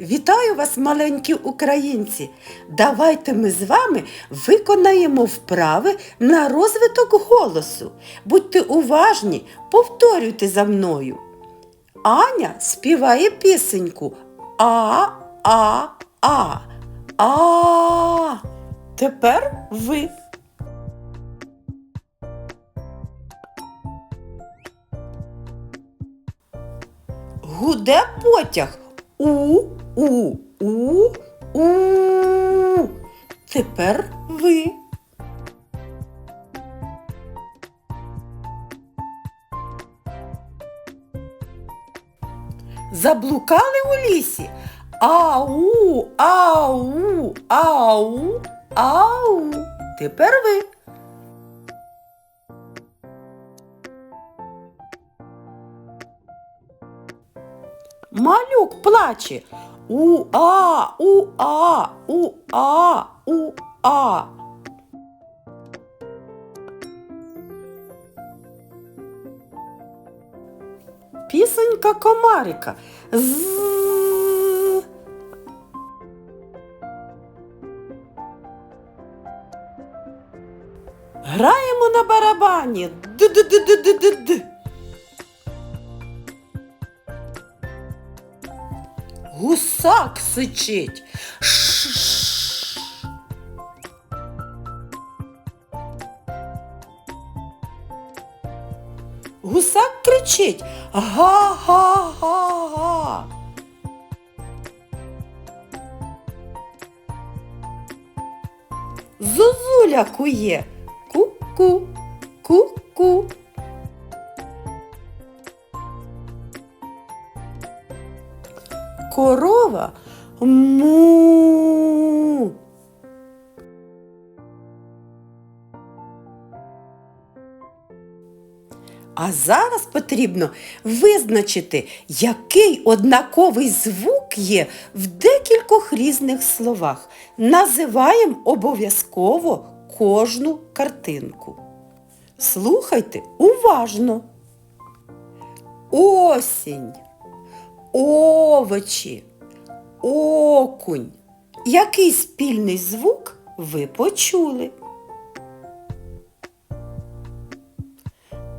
Вітаю вас, маленькі українці! Давайте ми з вами виконаємо вправи на розвиток голосу. Будьте уважні, повторюйте за мною. Аня співає пісеньку А, А, А. А. Тепер ви. Гуде потяг. У, у, у, у. Тепер ви. Заблукали у лісі. Ау, ау, ау, ау. Тепер ви. Малюк плаче. У-а, у-а, у-а, у-а. Пісенька комарика. З. Граємо на барабані. Д-д-д-д-д-д. Гусак сичить. Ш-ш-ш. Гусак кричить. Га-га-га-га. Зозуля кує. Ку-ку, ку-ку. Корова му. А зараз потрібно визначити, який однаковий звук є в декількох різних словах. Називаємо обов'язково кожну картинку. Слухайте уважно. Осінь, овочі, окунь. Який спільний звук ви почули?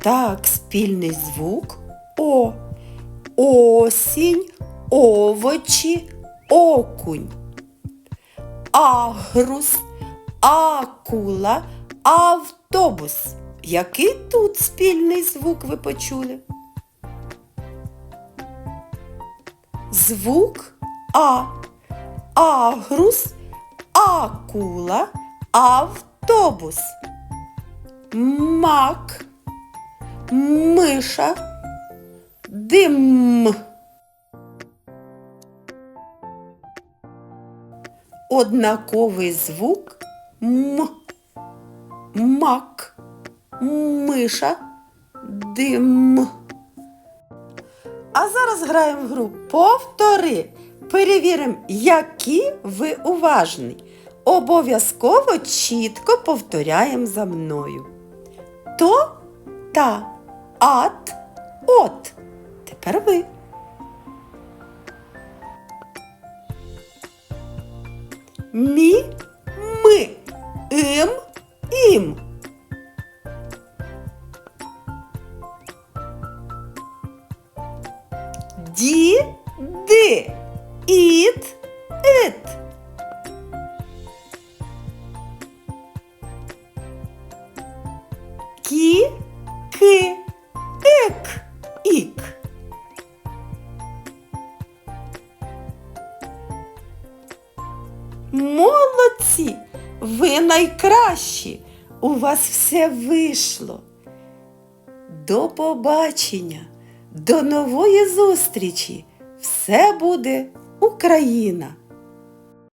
Так, спільний звук О. Осінь, овочі, окунь. Агрус, акула, автобус. Який тут спільний звук ви почули? Звук А. Агрус, акула, автобус. Мак, миша, дим. Однаковий звук М. Мак, миша, дим. А зараз граємо в гру Повтори. Перевіримо, які ви уважні. Обов'язково чітко повторяємо за мною. То, та, ат, от. Тепер ви. Мі, ми, ім, ім. Ди, іт, ит. Кі, ки, ик, ік. Молодці! Ви найкращі! У вас все вийшло. До побачення, до нової зустрічі! Все буде Україна!